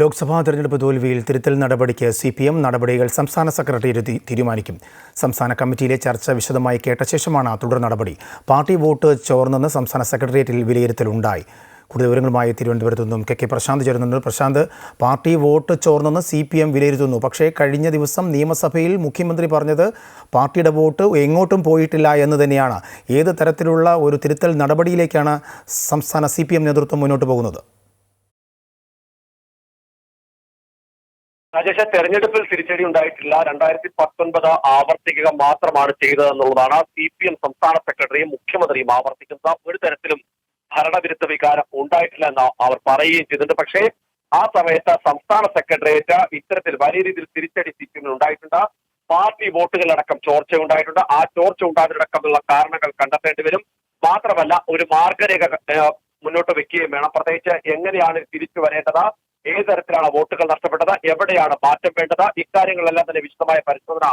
ലോക്സഭാ തെരഞ്ഞെടുപ്പ് തോൽവിയിൽ തിരുത്തൽ നടപടിക്ക് സി പി എം നടപടികൾ സംസ്ഥാന സെക്രട്ടറി തീരുമാനിക്കും. സംസ്ഥാന കമ്മിറ്റിയിലെ ചർച്ച വിശദമായി കേട്ട ശേഷമാണ് തുടർ നടപടി. പാർട്ടി വോട്ട് ചോർന്നെന്ന് സംസ്ഥാന സെക്രട്ടേറിയറ്റിൽ വിലയിരുത്തലുണ്ടായി. കൂടുതൽ വിവരങ്ങളുമായി തിരുവനന്തപുരത്തു നിന്നും കെ കെ പ്രശാന്ത് ചേരുന്നുണ്ട്. പ്രശാന്ത് പാർട്ടി വോട്ട് ചോർന്നെന്ന് സി പി എം വിലയിരുത്തുന്നു. പക്ഷേ കഴിഞ്ഞ ദിവസം നിയമസഭയിൽ മുഖ്യമന്ത്രി പറഞ്ഞത് പാർട്ടിയുടെ വോട്ട് എങ്ങോട്ടും പോയിട്ടില്ല എന്ന് തന്നെയാണ്. ഏത് തരത്തിലുള്ള ഒരു തിരുത്തൽ നടപടിയിലേക്കാണ് സംസ്ഥാന സി നേതൃത്വം മുന്നോട്ട് പോകുന്നത്? രാജേഷ തെരഞ്ഞെടുപ്പിൽ തിരിച്ചടി ഉണ്ടായിട്ടില്ല. രണ്ടായിരത്തി പത്തൊൻപത് ആവർത്തിക്കുക മാത്രമാണ് ചെയ്തതെന്നുള്ളതാണ് സി പി എം സംസ്ഥാന സെക്രട്ടറിയും മുഖ്യമന്ത്രിയും ആവർത്തിക്കുന്നത്. ഒരു തരത്തിലും ഭരണവിരുദ്ധ വികാരം ഉണ്ടായിട്ടില്ല എന്ന് അവർ പറയുകയും ചെയ്തിട്ടുണ്ട് പക്ഷേ ആ സമയത്ത് സംസ്ഥാന സെക്രട്ടേറിയറ്റ് ഇത്തരത്തിൽ വലിയ രീതിയിൽ തിരിച്ചടി സി പി എമ്മിന് ഉണ്ടായിട്ടുണ്ട്. പാർട്ടി വോട്ടുകളടക്കം ചോർച്ച ഉണ്ടായിട്ടുണ്ട്. ആ ചോർച്ച ഉണ്ടായതിനടക്കമുള്ള കാരണങ്ങൾ കണ്ടെത്തേണ്ടി വരും. മാത്രമല്ല ഒരു മാർഗരേഖ മുന്നോട്ട് വെക്കുകയും വേണം. പ്രത്യേകിച്ച് എങ്ങനെയാണ് തിരിച്ചു വരേണ്ടത്? ഏത് തരത്തിലാണ് വോട്ടുകൾ നഷ്ടപ്പെട്ടത്? എവിടെയാണ് മാറ്റം വേണ്ടത്? ഇക്കാര്യങ്ങളെല്ലാം തന്നെ വിശദമായ പരിശോധന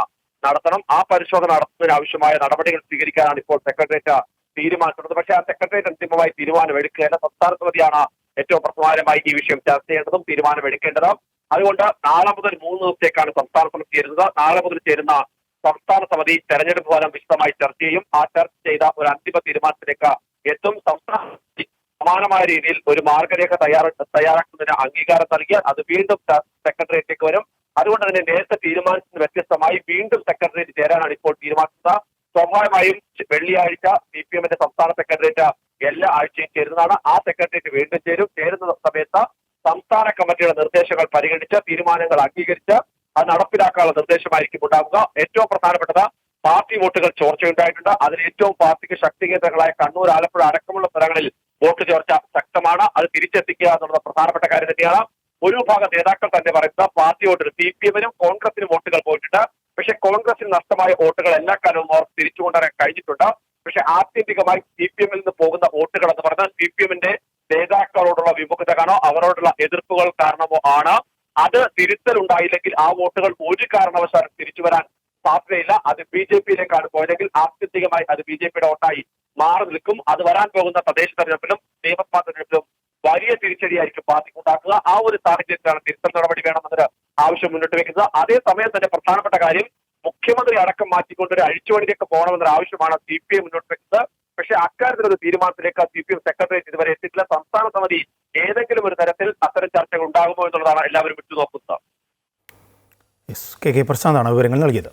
നടത്തണം. ആ പരിശോധന നടത്തുന്നതിന് ആവശ്യമായ നടപടികൾ സ്വീകരിക്കാനാണ് ഇപ്പോൾ സെക്രട്ടേറിയറ്റ് തീരുമാനിച്ചിട്ടുള്ളത്. പക്ഷേ ആ സെക്രട്ടേറിയറ്റ് അന്തിമമായി തീരുമാനമെടുക്കേണ്ട സംസ്ഥാന സമിതിയാണ് ഏറ്റവും പ്രധാനമായി ഈ വിഷയം ചർച്ച ചെയ്യേണ്ടതും തീരുമാനമെടുക്കേണ്ടതും. അതുകൊണ്ട് നാളെ മുതൽ മൂന്ന് ദിവസത്തേക്കാണ് സംസ്ഥാന സമിതി ചേരുന്നത്. നാളെ മുതൽ ചേരുന്ന സംസ്ഥാന സമിതി തെരഞ്ഞെടുപ്പ് ഫലം വിശദമായി ചർച്ച ചെയ്യും. ആ ചർച്ച ചെയ്ത ഒരു അന്തിമ തീരുമാനത്തിലേക്ക് എത്തും. സംസ്ഥാന സമാനമായ രീതിയിൽ ഒരു മാർഗരേഖ തയ്യാറ തയ്യാറാക്കുന്നതിന് അംഗീകാരം നൽകിയാൽ അത് വീണ്ടും സെക്രട്ടേറിയറ്റിലേക്ക് വരും. അതുകൊണ്ട് തന്നെ നേരത്തെ തീരുമാനത്തിന് വ്യത്യസ്തമായി വീണ്ടും സെക്രട്ടേറിയറ്റ് ചേരാനാണ് ഇപ്പോൾ തീരുമാനിച്ചത്. സ്വാഭാവികമായും വെള്ളിയാഴ്ച സി പി എമ്മിന്റെ സംസ്ഥാന സെക്രട്ടേറിയറ്റ് എല്ലാ ആഴ്ചയും ചേരുന്നതാണ്. ആ സെക്രട്ടേറിയറ്റ് വീണ്ടും ചേരും. ചേരുന്ന സമയത്ത് സംസ്ഥാന കമ്മിറ്റിയുടെ നിർദ്ദേശങ്ങൾ പരിഗണിച്ച് തീരുമാനങ്ങൾ അംഗീകരിച്ച് അത് നടപ്പിലാക്കാനുള്ള നിർദ്ദേശമായിരിക്കും ഉണ്ടാവുക. ഏറ്റവും പ്രധാനപ്പെട്ടത് പാർട്ടി വോട്ടുകൾ ചോർച്ചയുണ്ടായിട്ടുണ്ട്. അതിന് ഏറ്റവും പാർട്ടിക്ക് ശക്തി കേന്ദ്രങ്ങളായ കണ്ണൂർ ആലപ്പുഴ അടക്കമുള്ള സ്ഥലങ്ങളിൽ വോട്ട് ചോർച്ച ശക്തമാണ്. അത് തിരിച്ചെത്തിക്കുക എന്നുള്ളത് പ്രധാനപ്പെട്ട കാര്യം തന്നെയാണ്. ഒരു വിഭാഗം നേതാക്കൾ തന്നെ പറയുന്നത് പാർട്ടി വോട്ടിന് സി പി എമ്മിനും കോൺഗ്രസിനും വോട്ടുകൾ പോയിട്ടുണ്ട്. പക്ഷേ കോൺഗ്രസിന് നഷ്ടമായ വോട്ടുകൾ എല്ലാ കാലവും അവർ തിരിച്ചു കൊണ്ടുവരാൻ കഴിഞ്ഞിട്ടുണ്ട്. പക്ഷേ ആത്യന്തികമായി സി പി എമ്മിൽ നിന്ന് പോകുന്ന വോട്ടുകൾ എന്ന് പറഞ്ഞാൽ സി പി എമ്മിന്റെ നേതാക്കളോടുള്ള വിമുഖത കാണോ അവരോടുള്ള എതിർപ്പുകൾ കാരണമോ ആണ്. അത് തിരുത്തൽ ഉണ്ടായില്ലെങ്കിൽ ആ വോട്ടുകൾ ഒരു കാരണവശാലും തിരിച്ചു വരാൻ സാധ്യതയില്ല. അത് ബി ജെ പിയിലേക്കാണ് പോയതെങ്കിൽ ആത്യന്തികമായി അത് ബി ജെ പിയുടെ വോട്ടായി മാറി നിൽക്കും. അത് വരാൻ പോകുന്ന തദ്ദേശ തെരഞ്ഞെടുപ്പിലും നിയമസഭാ തെരഞ്ഞെടുപ്പിലും വലിയ തിരിച്ചടിയായിരിക്കും പാർട്ടിക്ക് ഉണ്ടാക്കുക. ആ ഒരു സാഹചര്യത്തിലാണ് തിരുത്തൽ നടപടി വേണമെന്നൊരു ആവശ്യം മുന്നോട്ട് വെക്കുന്നത്. അതേസമയം തന്നെ പ്രധാനപ്പെട്ട കാര്യം മുഖ്യമന്ത്രി അടക്കം മാറ്റിക്കൊണ്ട് ഒരു അഴിച്ചുപണിയിലേക്ക് പോകണമെന്നൊരു ആവശ്യമാണ് സി പി ഐ മുന്നോട്ട് വെക്കുന്നത്. പക്ഷേ അക്കാര്യത്തിലൊരു തീരുമാനത്തിലേക്ക് സി പി എം സെക്രട്ടേറിയറ്റ് ഇതുവരെ എത്തിയിട്ടില്ല. സംസ്ഥാന സമിതി ഏതെങ്കിലും ഒരു തരത്തിൽ അത്തരം ചർച്ചകൾ ഉണ്ടാകുമോ എന്നുള്ളതാണ് എല്ലാവരും വിട്ടുനോക്കുന്നത് കെ കെ പ്രശാന്താണ് വിവരങ്ങൾ നൽകിയത്.